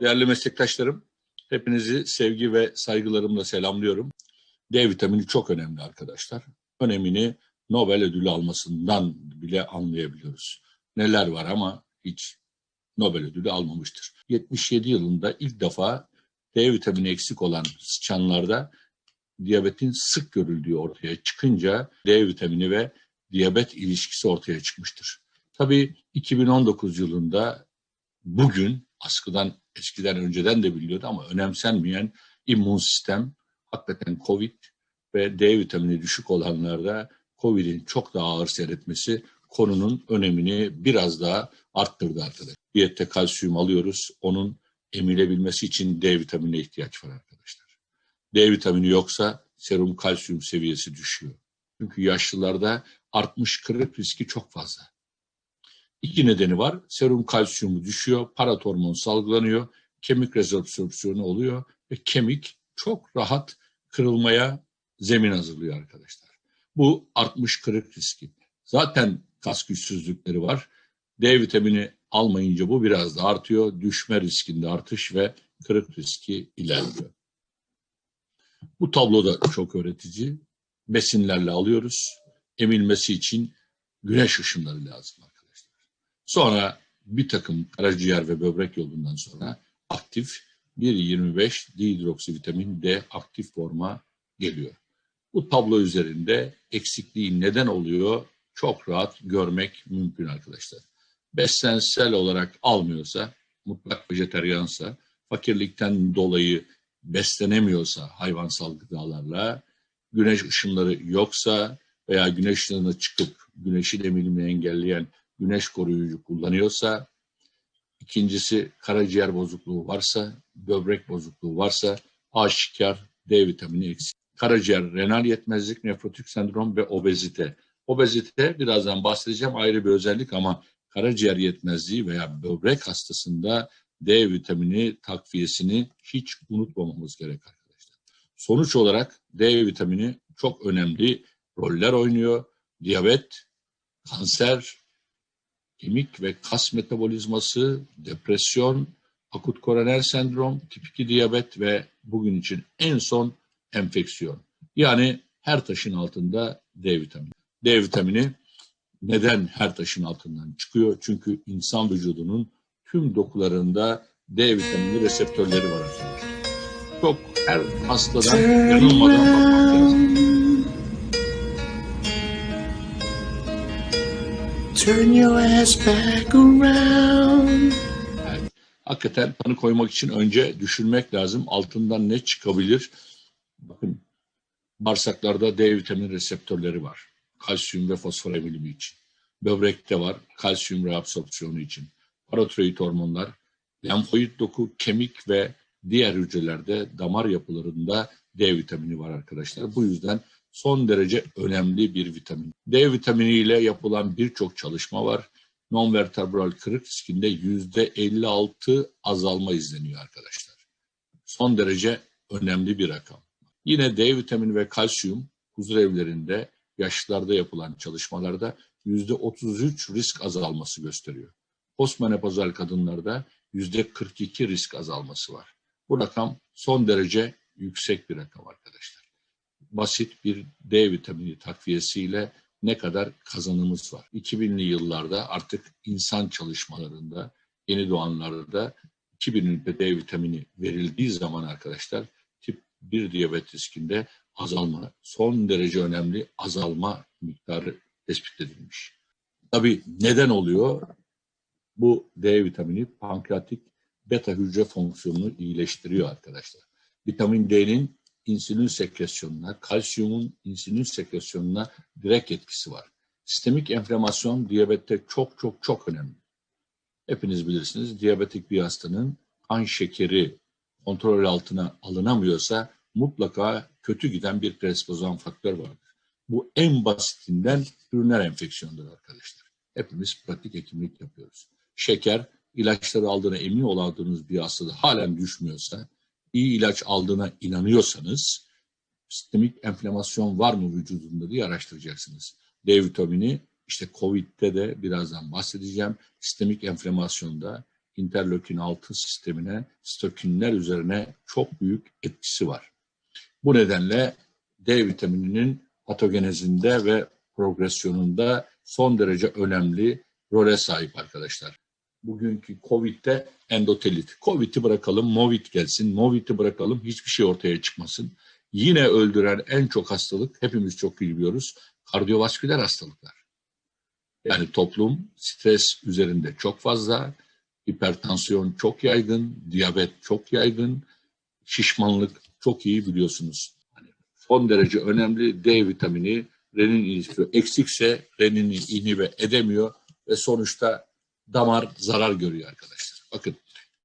Değerli meslektaşlarım, hepinizi sevgi ve saygılarımla selamlıyorum. D vitamini çok önemli arkadaşlar. Önemini Nobel ödülü almasından bile anlayabiliyoruz. Neler var ama hiç Nobel ödülü almamıştır. 77 yılında ilk defa D vitamini eksik olan sıçanlarda diyabetin sık görüldüğü ortaya çıkınca D vitamini ve diyabet ilişkisi ortaya çıkmıştır. Tabii 2019 yılında bugün askıdan eskiden önceden de biliniyordu ama önemsenmeyen immün sistem hakikaten COVID ve D vitamini düşük olanlarda COVID'in çok daha ağır seyretmesi konunun önemini biraz daha arttırdı arkadaşlar. Diyette kalsiyum alıyoruz. Onun emilebilmesi için D vitaminine ihtiyaç var arkadaşlar. D vitamini yoksa serum kalsiyum seviyesi düşüyor. Çünkü yaşlılarda artmış kırık riski çok fazla. İki nedeni var. Serum kalsiyumu düşüyor, paratormon salgılanıyor, kemik rezorpsiyonu oluyor ve kemik çok rahat kırılmaya zemin hazırlıyor arkadaşlar. Bu artmış kırık riski. Zaten kas güçsüzlükleri var. D vitamini almayınca bu biraz da artıyor. Düşme riskinde artış ve kırık riski ilerliyor. Bu tablo da çok öğretici. Besinlerle alıyoruz. Emilmesi için güneş ışınları lazım arkadaşlar. Sonra bir takım karaciğer ve böbrek yolundan sonra aktif 1.25 dihidroksivitamin D aktif forma geliyor. Bu tablo üzerinde eksikliği neden oluyor çok rahat görmek mümkün arkadaşlar. Beslensel olarak almıyorsa, mutlak vejeteryansa, fakirlikten dolayı beslenemiyorsa hayvansal gıdalarla, güneş ışınları yoksa veya güneş ışınına çıkıp güneşin emilimini engelleyen güneş koruyucu kullanıyorsa, ikincisi karaciğer bozukluğu varsa, böbrek bozukluğu varsa aşikar D vitamini eksik. Karaciğer, renal yetmezlik, nefrotik sendrom ve obezite. Obezite birazdan bahsedeceğim ayrı bir özellik ama karaciğer yetmezliği veya böbrek hastasında D vitamini takviyesini hiç unutmamamız gerek arkadaşlar. Sonuç olarak D vitamini çok önemli roller oynuyor. Diyabet, kanser, kemik ve kas metabolizması, depresyon, akut koroner sendrom, tip 2 diyabet ve bugün için en son enfeksiyon. Yani her taşın altında D vitamini. D vitamini neden her taşın altından çıkıyor? Çünkü insan vücudunun tüm dokularında D vitamini reseptörleri var arkadaşlar. Çok her hastadan yanılmadan bakmak lazım. Turn your ass back around. Hakikaten tanı koymak için önce düşünmek lazım. Altından ne çıkabilir? Bakın bağırsaklarda D vitamini reseptörleri var. Kalsiyum ve fosfor emilimi için. Böbrekte var. Kalsiyum reabsorpsiyonu için. Parotiroid hormonlar, lenfoid doku, kemik ve diğer hücrelerde damar yapılarında D vitamini var arkadaşlar. Bu yüzden son derece önemli bir vitamin. D vitamini ile yapılan birçok çalışma var. Non-vertebral kırık riskinde yüzde 56 azalma izleniyor arkadaşlar. Son derece önemli bir rakam. Yine D vitamini ve kalsiyum huzur evlerinde yaşlılarda yapılan çalışmalarda yüzde 33 risk azalması gösteriyor. Postmenopozal kadınlarda yüzde 42 risk azalması var. Bu rakam son derece yüksek bir rakam arkadaşlar. Basit bir D vitamini takviyesiyle ne kadar kazanımız var. 2000'li yıllarda artık insan çalışmalarında, yeni doğanlarda 2000 ünite D vitamini verildiği zaman arkadaşlar tip 1 diyabet riskinde azalma, son derece önemli azalma miktarı tespit edilmiş. Tabii neden oluyor? Bu D vitamini pankreatik beta hücre fonksiyonunu iyileştiriyor arkadaşlar. Vitamin D'nin insülin sekresyonuna, kalsiyumun insülin sekresyonuna direkt etkisi var. Sistemik enflamasyon diyabette çok çok çok önemli. Hepiniz bilirsiniz diyabetik bir hastanın kan şekeri kontrol altına alınamıyorsa mutlaka kötü giden bir predispozan faktör vardır. Bu en basitinden üriner enfeksiyondur arkadaşlar. Hepimiz pratik hekimlik yapıyoruz. Şeker, ilaçları aldığına emin oladığınız bir hastada halen düşmüyorsa, iyi ilaç aldığına inanıyorsanız, sistemik enflamasyon var mı vücudunda diye araştıracaksınız. D vitamini, işte COVID'de de birazdan bahsedeceğim, sistemik enflamasyonda interleukin 6 sistemine, stokinler üzerine çok büyük etkisi var. Bu nedenle D vitamininin patogenezinde ve progresyonunda son derece önemli role sahip arkadaşlar. Bugünkü Covid'de endotelit. Covid'i bırakalım, Movid gelsin. Movid'i bırakalım, hiçbir şey ortaya çıkmasın. Yine öldüren en çok hastalık, hepimiz çok iyi biliyoruz, kardiyovasküler hastalıklar. Yani toplum stres üzerinde çok fazla, hipertansiyon çok yaygın, diyabet çok yaygın, şişmanlık çok iyi biliyorsunuz. Hani son derece önemli D vitamini renin inhibisyonu eksikse renini inhibe edemiyor ve sonuçta damar zarar görüyor arkadaşlar. Bakın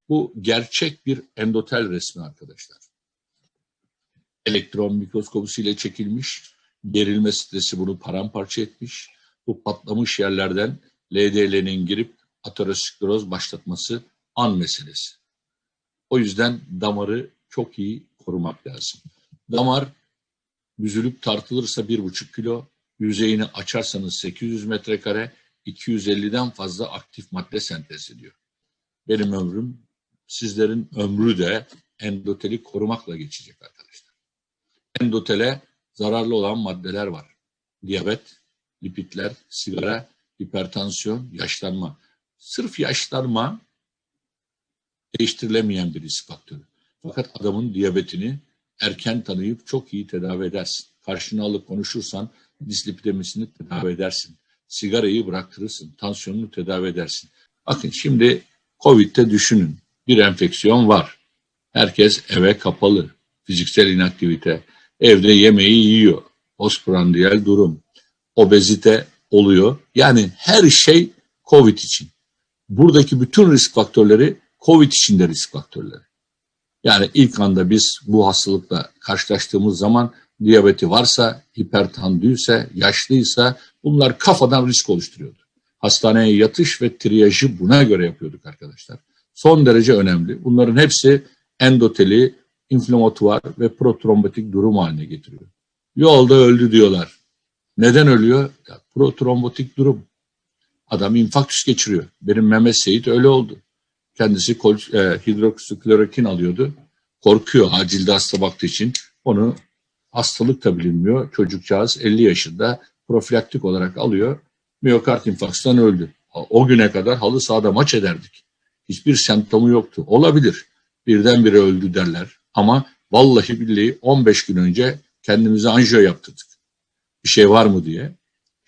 bu gerçek bir endotel resmi arkadaşlar. Elektron mikroskobusu ile çekilmiş, gerilme stresi bunu paramparça etmiş. Bu patlamış yerlerden LDL'nin girip ateroskleroz başlatması an meselesi. O yüzden damarı çok iyi korumak lazım. Damar büzülüp tartılırsa 1,5 kilo, yüzeyini açarsanız 800 metrekare, 250'den fazla aktif madde sentez ediyor. Benim ömrüm, sizlerin ömrü de endoteli korumakla geçecek arkadaşlar. Endotele zararlı olan maddeler var. Diyabet, lipidler, sigara, hipertansiyon, yaşlanma. Sırf yaşlanma değiştirilemeyen bir risk faktörü. Fakat adamın diyabetini erken tanıyıp çok iyi tedavi edersin. Karşına alıp konuşursan dislipidemisini tedavi edersin. Sigarayı bıraktırırsın. Tansiyonunu tedavi edersin. Bakın şimdi Covid'de düşünün. Bir enfeksiyon var. Herkes eve kapalı. Fiziksel inaktivite. Evde yemeği yiyor. Postprandial durum. Obezite oluyor. Yani her şey Covid için. Buradaki bütün risk faktörleri Covid için de risk faktörleri. Yani ilk anda biz bu hastalıkla karşılaştığımız zaman diyabeti varsa, hipertandiyse, yaşlıysa bunlar kafadan risk oluşturuyordu. Hastaneye yatış ve triyajı buna göre yapıyorduk arkadaşlar. Son derece önemli. Bunların hepsi endoteli, inflamatuar ve protrombotik durum haline getiriyor. Yolda öldü diyorlar. Neden ölüyor? Ya, protrombotik durum. Adam infarktüs geçiriyor. Benim Mehmet Seyit öyle oldu. Kendisi e, hidroksiklorokin alıyordu. Korkuyor acilde hasta baktığı için. Onu hastalık da bilinmiyor. Çocukcağız 50 yaşında profilaktik olarak alıyor. Miyokard infarktüsten öldü. O güne kadar halı sahada maç ederdik. Hiçbir semptomu yoktu. Olabilir. Birdenbire öldü derler. Ama vallahi billahi 15 gün önce kendimize anjiyo yaptırdık. Bir şey var mı diye.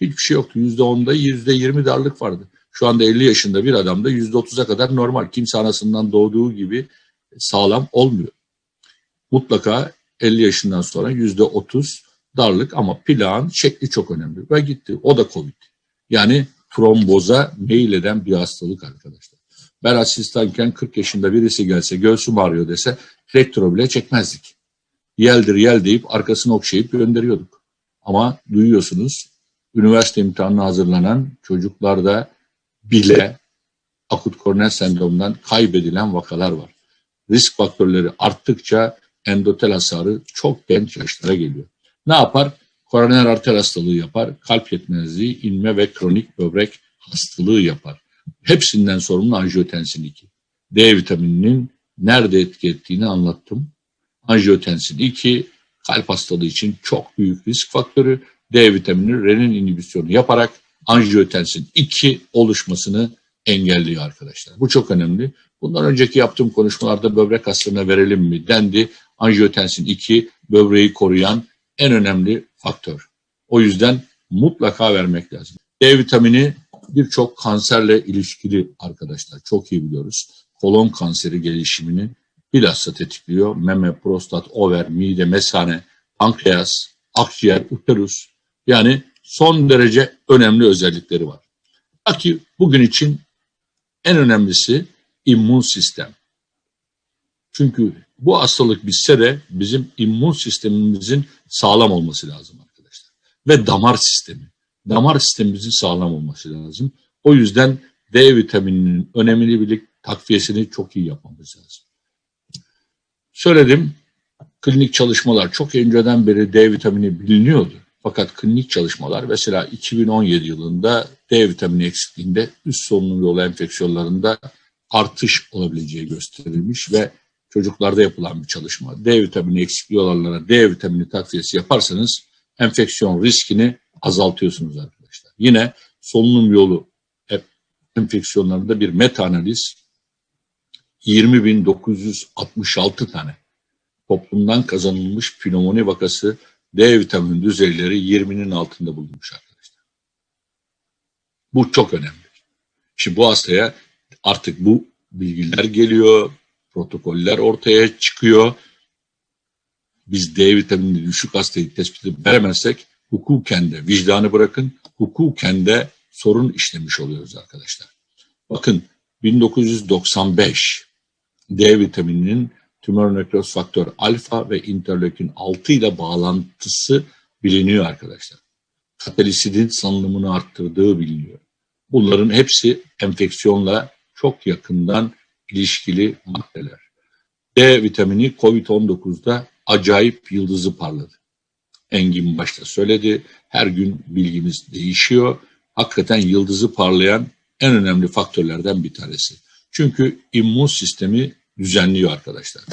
Hiçbir şey yoktu. %10'da %20 darlık vardı. Şu anda 50 yaşında bir adamda %30'a kadar normal. Kimse anasından doğduğu gibi sağlam olmuyor. Mutlaka 50 yaşından sonra %30 darlık ama plağın şekli çok önemli. Ve gitti. O da Covid. Yani tromboza meyil eden bir hastalık arkadaşlar. Ben asistanken 40 yaşında birisi gelse göğsüm ağrıyor dese elektro bile çekmezdik. Yeldir yel deyip arkasını okşayıp gönderiyorduk. Ama duyuyorsunuz üniversite imtihanına hazırlanan çocuklarda bile akut koroner sendromundan kaybedilen vakalar var. Risk faktörleri arttıkça endotel hasarı çok genç yaşlara geliyor. Ne yapar? Koroner arter hastalığı yapar, kalp yetmezliği, inme ve kronik böbrek hastalığı yapar. Hepsinden sorumlu angiotensin 2. D vitamininin nerede etki ettiğini anlattım. Angiotensin 2 kalp hastalığı için çok büyük risk faktörü. D vitamini renin inhibisyonu yaparak angiotensin 2 oluşmasını engelliyor arkadaşlar. Bu çok önemli. Bundan önceki yaptığım konuşmalarda böbrek hastalarına verelim mi dendi. Angiotensin 2 böbreği koruyan en önemli faktör. O yüzden mutlaka vermek lazım. D vitamini birçok kanserle ilişkili arkadaşlar. Çok iyi biliyoruz. Kolon kanseri gelişimini bilhassa tetikliyor. Meme, prostat, over, mide, mesane, pankreas, akciğer, uterus. Yani son derece önemli özellikleri var. Belki bugün için en önemlisi immün sistem. Çünkü bu hastalık bitse de bizim immün sistemimizin sağlam olması lazım arkadaşlar. Ve damar sistemi. Damar sistemimizin sağlam olması lazım. O yüzden D vitamininin önemini bilip takviyesini çok iyi yapmamız lazım. Söyledim, klinik çalışmalar çok önceden beri D vitamini biliniyordu. Fakat klinik çalışmalar mesela 2017 yılında D vitamini eksikliğinde üst solunum yolu enfeksiyonlarında artış olabileceği gösterilmiş ve çocuklarda yapılan bir çalışma. D vitamini eksikliği olanlara D vitamini takviyesi yaparsanız enfeksiyon riskini azaltıyorsunuz arkadaşlar. Yine solunum yolu enfeksiyonlarında bir meta analiz 20.966 tane toplumdan kazanılmış pnömoni vakası D vitamini düzeyleri 20'nin altında bulunmuş arkadaşlar. Bu çok önemli. Şimdi bu hastaya artık bu bilgiler geliyor, protokoller ortaya çıkıyor. Biz D vitamini düşük hastayı tespit veremezsek hukuken de vicdanı bırakın, hukuken de sorun işlemiş oluyoruz arkadaşlar. Bakın 1995 D vitamininin tümör nekroz faktör alfa ve interleukin 6 ile bağlantısı biliniyor arkadaşlar. Katalisidin salınımını arttırdığı biliniyor. Bunların hepsi enfeksiyonla çok yakından ilişkili maddeler. D vitamini COVID-19'da acayip yıldızı parladı. Engin başta söyledi. Her gün bilgimiz değişiyor. Hakikaten yıldızı parlayan en önemli faktörlerden bir tanesi. Çünkü immün sistemi düzenliyor arkadaşlar.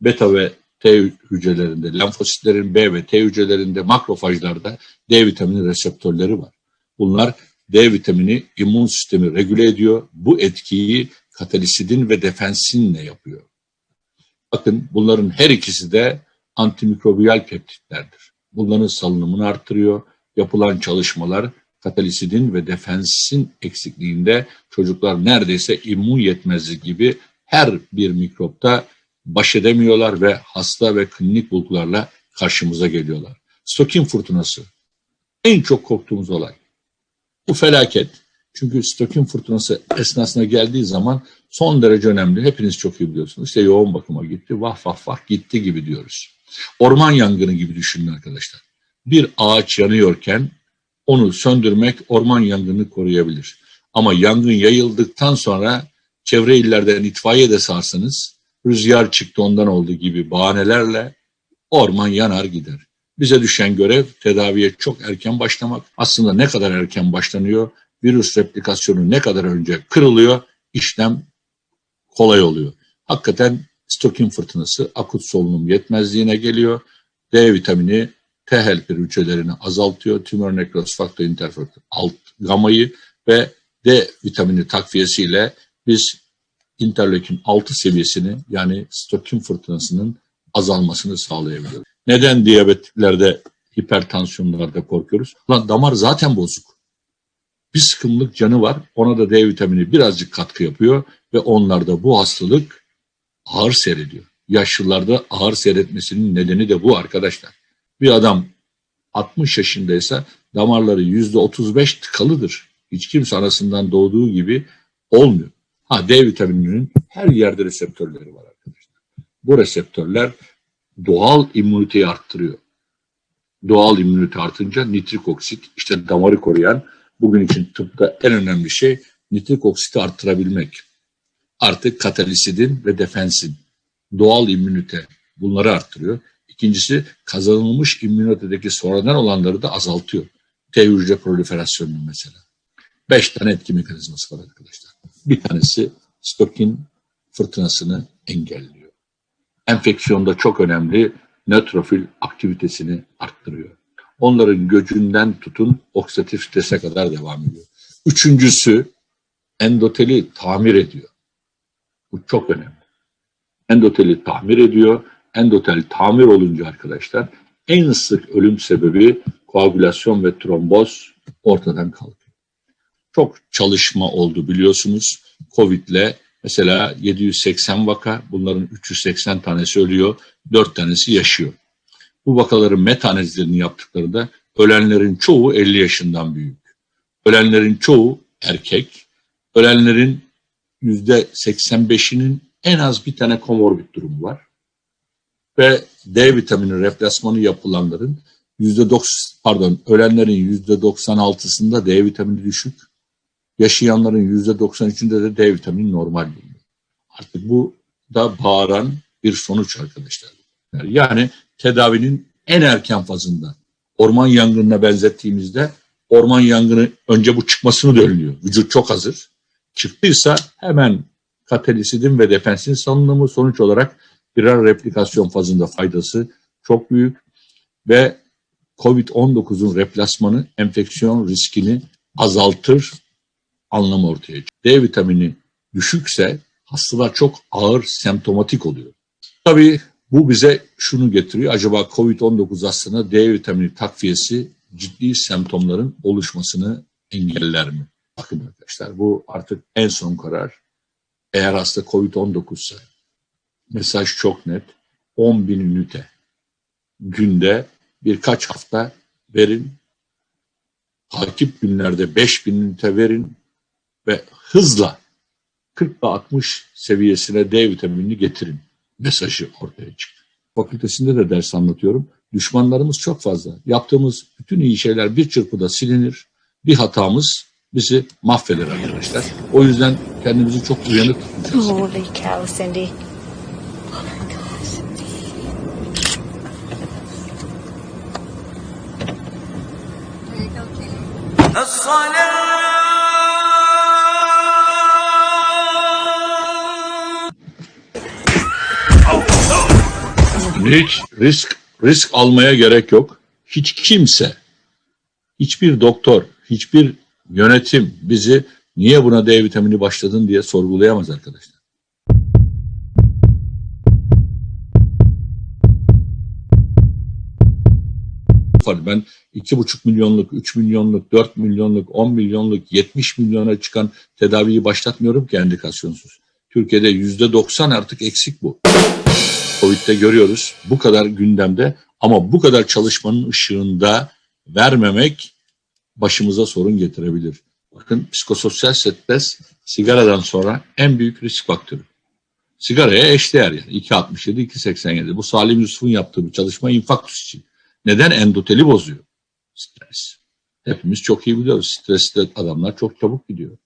Beta ve T hücrelerinde, lenfositlerin B ve T hücrelerinde, makrofajlarda D vitamini reseptörleri var. Bunlar D vitamini immün sistemi regüle ediyor. Bu etkiyi katalisidin ve defensinle yapıyor. Bakın bunların her ikisi de antimikrobiyal peptitlerdir. Bunların salınımını arttırıyor. Yapılan çalışmalar katalisidin ve defensin eksikliğinde çocuklar neredeyse immün yetmezliği gibi her bir mikropta baş edemiyorlar ve hasta ve klinik bulgularla karşımıza geliyorlar. Stokin fırtınası en çok korktuğumuz olay. Bu felaket. Çünkü Stokin fırtınası esnasına geldiği zaman son derece önemli. Hepiniz çok iyi biliyorsunuz. İşte yoğun bakıma gitti, vah vah vah gitti gibi diyoruz. Orman yangını gibi düşünün arkadaşlar. Bir ağaç yanıyorken onu söndürmek orman yangını koruyabilir. Ama yangın yayıldıktan sonra çevre illerden itfaiye de sarsanız rüzgar çıktı ondan oldu gibi bahanelerle orman yanar gider. Bize düşen görev tedaviye çok erken başlamak. Aslında ne kadar erken başlanıyor, virüs replikasyonu ne kadar önce kırılıyor, işlem kolay oluyor. Hakikaten stokin fırtınası akut solunum yetmezliğine geliyor. D vitamini T helper hücrelerini azaltıyor. Tümör nekroz faktör interferon alt gamayı ve D vitamini takviyesiyle biz interleukin 6 seviyesini yani stokin fırtınasının azalmasını sağlayabiliyoruz. Neden diyabetiklerde, hipertansiyonlarda korkuyoruz? Lan damar zaten bozuk. Bir sıkımlık canı var. Ona da D vitamini birazcık katkı yapıyor ve onlarda bu hastalık ağır seyrediyor. Yaşlılarda ağır seyretmesinin nedeni de bu arkadaşlar. Bir adam 60 yaşındaysa damarları %35 tıkalıdır. Hiç kimse arasından doğduğu gibi olmuyor. Ha D vitamininin her yerde reseptörleri var arkadaşlar. Bu reseptörler doğal immüniteyi arttırıyor. Doğal immünite artınca nitrik oksit işte damarı koruyan bugün için tıpta en önemli şey nitrik oksiti arttırabilmek. Artık katalisidin ve defensin doğal immünite bunları arttırıyor. İkincisi kazanılmış immünitedeki sonradan olanları da azaltıyor. T hücre proliferasyonunu mesela. Beş tane etki mekanizması var arkadaşlar. Bir tanesi stokin fırtınasını engelliyor. Enfeksiyonda çok önemli nötrofil aktivitesini arttırıyor. Onların göcünden tutun oksidatif strese kadar devam ediyor. Üçüncüsü endoteli tamir ediyor. Bu çok önemli. Endoteli tamir ediyor. Endotel tamir olunca arkadaşlar en sık ölüm sebebi koagülasyon ve tromboz ortadan kalkıyor. Çok çalışma oldu biliyorsunuz. Covid'le mesela 780 vaka bunların 380 tanesi ölüyor, 4 tanesi yaşıyor. Bu vakaların meta analizlerini yaptıklarında ölenlerin çoğu 50 yaşından büyük. Ölenlerin çoğu erkek. Ölenlerin %85'inin en az bir tane komorbid durumu var. Ve D vitamini replasmanı yapılanların %90 pardon ölenlerin %96'sında D vitamini düşük. Yaşayanların %93'ünde de D vitamini normal bulunuyor. Artık bu da bağıran bir sonuç arkadaşlar. Yani tedavinin en erken fazında orman yangınına benzettiğimizde orman yangını önce bu çıkmasını da. Vücut çok hazır. Çıktıysa hemen katalisidin ve defensin salınımı sonuç olarak birer replikasyon fazında faydası çok büyük ve COVID-19'un replasmanı enfeksiyon riskini azaltır anlamı ortaya çıkıyor. D vitamini düşükse hastalar çok ağır semptomatik oluyor. Tabii bu bize şunu getiriyor. Acaba COVID-19 aslında D vitamini takviyesi ciddi semptomların oluşmasını engeller mi? Bakın arkadaşlar bu artık en son karar. Eğer hasta COVID-19 ise mesaj çok net. 10 bin ünite günde birkaç hafta verin. Takip günlerde 5 bin ünite verin ve hızla 40 ile 60 seviyesine D vitaminini getirin mesajı ortaya çıktı. Fakültesinde de ders anlatıyorum. Düşmanlarımız çok fazla. Yaptığımız bütün iyi şeyler bir çırpıda silinir. Bir hatamız bizi mahveder arkadaşlar. O yüzden kendimizi çok uyanık tutacağız. Holy cow, Cindy. Hiç risk risk almaya gerek yok. Hiç kimse, hiçbir doktor, hiçbir yönetim bizi niye buna D vitamini başladın diye sorgulayamaz arkadaşlar. Ben iki buçuk milyonluk, 3 milyonluk, 4 milyonluk, 10 milyonluk, 70 milyona çıkan tedaviyi başlatmıyorum ki endikasyonsuz. Türkiye'de yüzde 90 artık eksik bu. Covid'de görüyoruz. Bu kadar gündemde ama bu kadar çalışmanın ışığında vermemek başımıza sorun getirebilir. Bakın psikososyal stres sigaradan sonra en büyük risk faktörü. Sigaraya eşdeğer yani 2.67 2.87. Bu Salim Yusuf'un yaptığı bir çalışma infarktüs için. Neden endoteli bozuyor? Stres. Hepimiz çok iyi biliyoruz. Stresli adamlar çok çabuk gidiyor.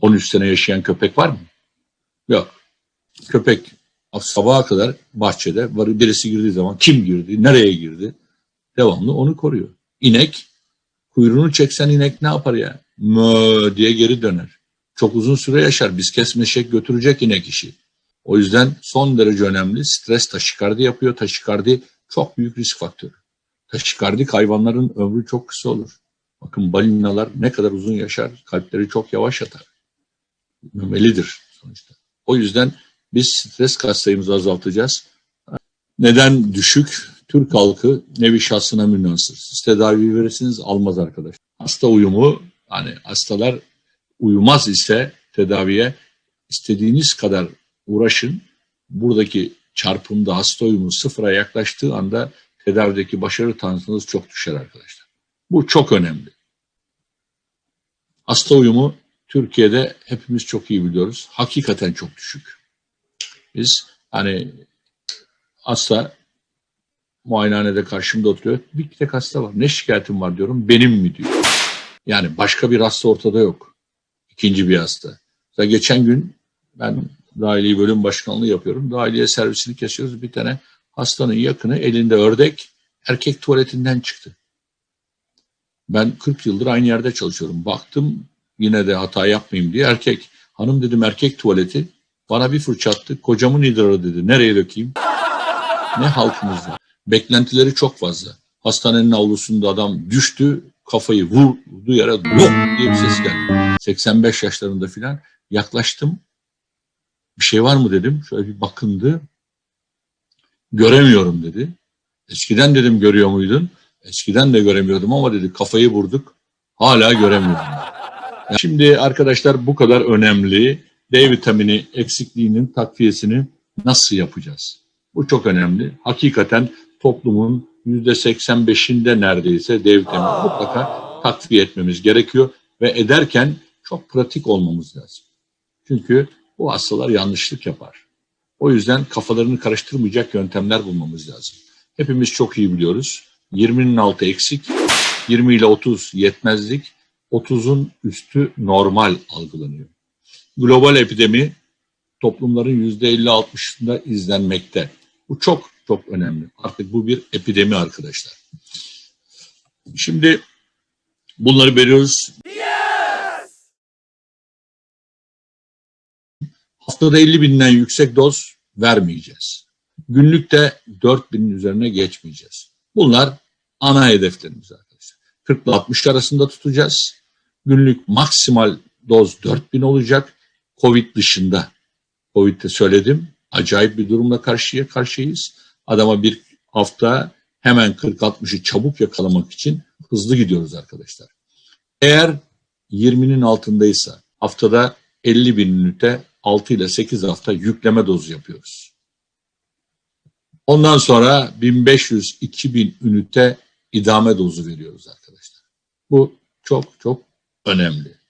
13 sene yaşayan köpek var mı? Yok. Köpek sabaha kadar bahçede birisi girdiği zaman kim girdi, nereye girdi devamlı onu koruyor. İnek kuyruğunu çeksen inek ne yapar ya? Mö diye geri döner. Çok uzun süre yaşar. Biz kesmeşek götürecek inek işi. O yüzden son derece önemli. Stres taşikardi yapıyor. Taşikardi çok büyük risk faktörü. Taşikardik hayvanların ömrü çok kısa olur. Bakın balinalar ne kadar uzun yaşar. Kalpleri çok yavaş atar. Memelidir sonuçta. O yüzden biz stres katsayımızı azaltacağız. Neden düşük? Türk halkı nevi şahsına münhasır. Siz tedavi verirsiniz almaz arkadaş. Hasta uyumu hani hastalar uyumaz ise tedaviye istediğiniz kadar uğraşın. Buradaki çarpımda hasta uyumu sıfıra yaklaştığı anda tedavideki başarı tanısınız çok düşer arkadaşlar. Bu çok önemli. Hasta uyumu Türkiye'de hepimiz çok iyi biliyoruz. Hakikaten çok düşük. Biz hani hasta muayenehanede karşımda oturuyor. Bir tek hasta var. Ne şikayetim var diyorum. Benim mi diyor. Yani başka bir hasta ortada yok. İkinci bir hasta. Mesela geçen gün ben dahiliye bölüm başkanlığı yapıyorum. Dahiliye servisini kesiyoruz. Bir tane hastanın yakını elinde ördek erkek tuvaletinden çıktı. Ben 40 yıldır aynı yerde çalışıyorum. Baktım yine de hata yapmayayım diye erkek. Hanım dedim erkek tuvaleti. Bana bir fırça attı. Kocamın idrarı dedi. Nereye dökeyim? Ne halkımız var. Beklentileri çok fazla. Hastanenin avlusunda adam düştü. Kafayı vurdu yere yok diye bir ses geldi. 85 yaşlarında filan yaklaştım. Bir şey var mı dedim. Şöyle bir bakındı. Göremiyorum dedi. Eskiden dedim görüyor muydun? Eskiden de göremiyordum ama dedi kafayı vurduk. Hala göremiyorum. Yani şimdi arkadaşlar bu kadar önemli D vitamini eksikliğinin takviyesini nasıl yapacağız? Bu çok önemli. Hakikaten toplumun %85'inde neredeyse D vitamini mutlaka takviye etmemiz gerekiyor ve ederken çok pratik olmamız lazım. Çünkü bu hastalar yanlışlık yapar. O yüzden kafalarını karıştırmayacak yöntemler bulmamız lazım. Hepimiz çok iyi biliyoruz. 20'nin altı eksik, 20 ile 30 yetmezlik, 30'un üstü normal algılanıyor. Global epidemi toplumların %50-60'ında izlenmekte. Bu çok çok önemli. Artık bu bir epidemi arkadaşlar. Şimdi bunları veriyoruz. Haftada 50 binden yüksek doz vermeyeceğiz. Günlükte 4 binin üzerine geçmeyeceğiz. Bunlar ana hedeflerimiz arkadaşlar. 40 ile 60 arasında tutacağız. Günlük maksimal doz 4000 olacak. Covid dışında. Covid'de söyledim. Acayip bir durumla karşıya karşıyayız. Adama bir hafta hemen 40-60'ı çabuk yakalamak için hızlı gidiyoruz arkadaşlar. Eğer 20'nin altındaysa haftada 50 bin ünite 6 ile 8 hafta yükleme dozu yapıyoruz. Ondan sonra 1500-2000 ünite idame dozu veriyoruz arkadaşlar. Bu çok çok önemli.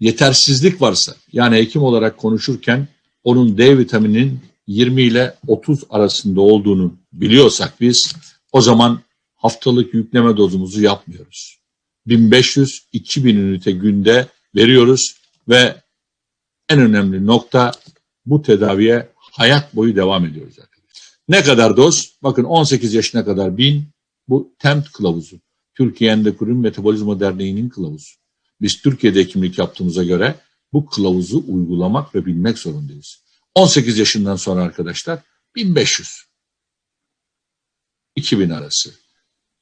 Yetersizlik varsa yani hekim olarak konuşurken onun D vitamininin 20 ile 30 arasında olduğunu biliyorsak biz o zaman haftalık yükleme dozumuzu yapmıyoruz. 1500-2000 ünite günde veriyoruz ve en önemli nokta bu tedaviye hayat boyu devam ediyoruz. Ne kadar doz? Bakın 18 yaşına kadar 1000 bu TEMT kılavuzu. Türkiye Endokrin Metabolizma Derneği'nin kılavuzu. Biz Türkiye'de hekimlik yaptığımıza göre bu kılavuzu uygulamak ve bilmek zorundayız. 18 yaşından sonra arkadaşlar 1500. 2000 arası.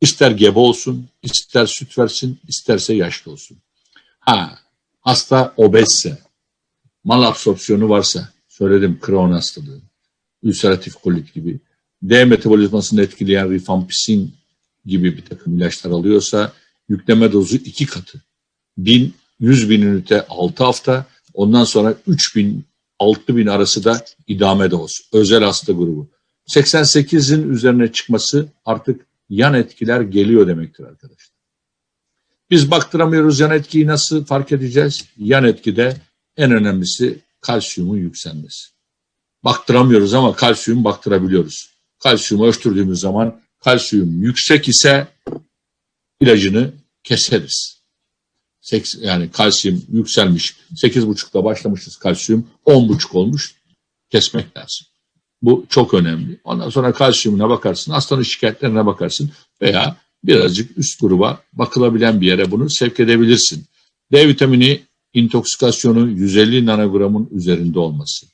İster gebe olsun, ister süt versin, isterse yaşlı olsun. Ha, hasta obezse, mal absorpsiyonu varsa, söyledim Crohn hastalığı, ülseratif kolit gibi, D metabolizmasını etkileyen rifampicin gibi bir takım ilaçlar alıyorsa, yükleme dozu iki katı. 1000, 100 bin ünite 6 hafta, ondan sonra 3000, 6000 arası da idame doz. Özel hasta grubu. 88'in üzerine çıkması artık yan etkiler geliyor demektir arkadaşlar. Biz baktıramıyoruz yan etkiyi nasıl fark edeceğiz? Yan etkide en önemlisi kalsiyumun yükselmesi. Baktıramıyoruz ama kalsiyum baktırabiliyoruz. Kalsiyumu ölçtürdüğümüz zaman kalsiyum yüksek ise ilacını keseriz. Seks- Yani kalsiyum yükselmiş. 8,5'da başlamışız kalsiyum 10,5 olmuş. Kesmek lazım. Bu çok önemli. Ondan sonra kalsiyumuna bakarsın, hastanın şikayetlerine bakarsın veya birazcık üst gruba bakılabilen bir yere bunu sevk edebilirsin. D vitamini intoksikasyonu 150 nanogramın üzerinde olması.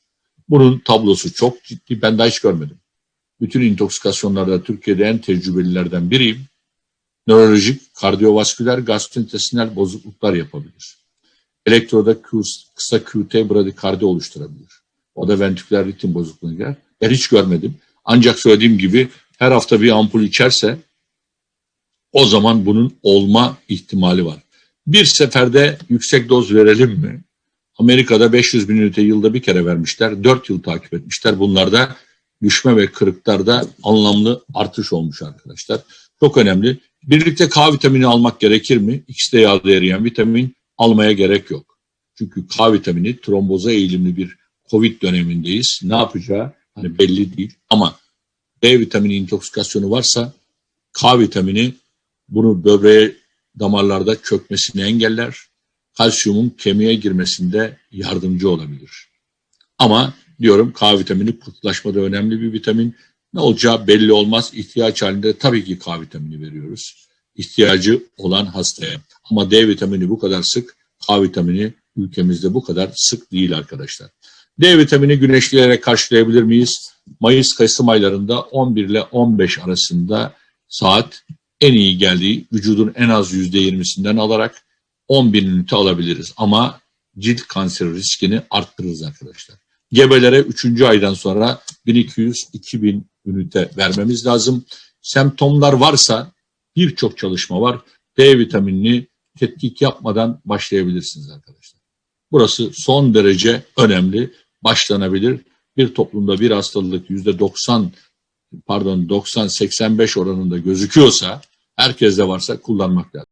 Bunun tablosu çok ciddi. Ben daha hiç görmedim. Bütün intoksikasyonlarda Türkiye'de en tecrübelilerden biriyim. Nörolojik, kardiyovasküler, gastrointestinal bozukluklar yapabilir. Elektroda kıs- kısa QT bradikardi oluşturabilir. O da ventriküler ritim bozukluğuna girer. Ben hiç görmedim. Ancak söylediğim gibi her hafta bir ampul içerse o zaman bunun olma ihtimali var. Bir seferde yüksek doz verelim mi? Amerika'da 500 bin ünite yılda bir kere vermişler. 4 yıl takip etmişler. Bunlarda düşme ve kırıklarda anlamlı artış olmuş arkadaşlar. Çok önemli. Birlikte K vitamini almak gerekir mi? İkisi de yağda eriyen vitamin almaya gerek yok. Çünkü K vitamini tromboza eğilimli bir Covid dönemindeyiz. Ne yapacağı hani belli değil ama D vitamini intoksikasyonu varsa K vitamini bunu böbreğe damarlarda çökmesini engeller. Kalsiyumun kemiğe girmesinde yardımcı olabilir. Ama diyorum K vitamini pıhtılaşmada önemli bir vitamin. Ne olacağı belli olmaz. İhtiyaç halinde tabii ki K vitamini veriyoruz. İhtiyacı olan hastaya. Ama D vitamini bu kadar sık, K vitamini ülkemizde bu kadar sık değil arkadaşlar. D vitamini güneşleyerek karşılayabilir miyiz? Mayıs-Kasım aylarında 11 ile 15 arasında saat en iyi geldiği vücudun en az %20'sinden alarak 10 bin ünite alabiliriz. Ama cilt kanseri riskini arttırırız arkadaşlar. Gebelere 3. aydan sonra 1200-2000 ünite vermemiz lazım. Semptomlar varsa birçok çalışma var. D vitaminini tetkik yapmadan başlayabilirsiniz arkadaşlar. Burası son derece önemli. Başlanabilir. Bir toplumda bir hastalık %90 pardon 90-85 oranında gözüküyorsa herkeste varsa kullanmak lazım.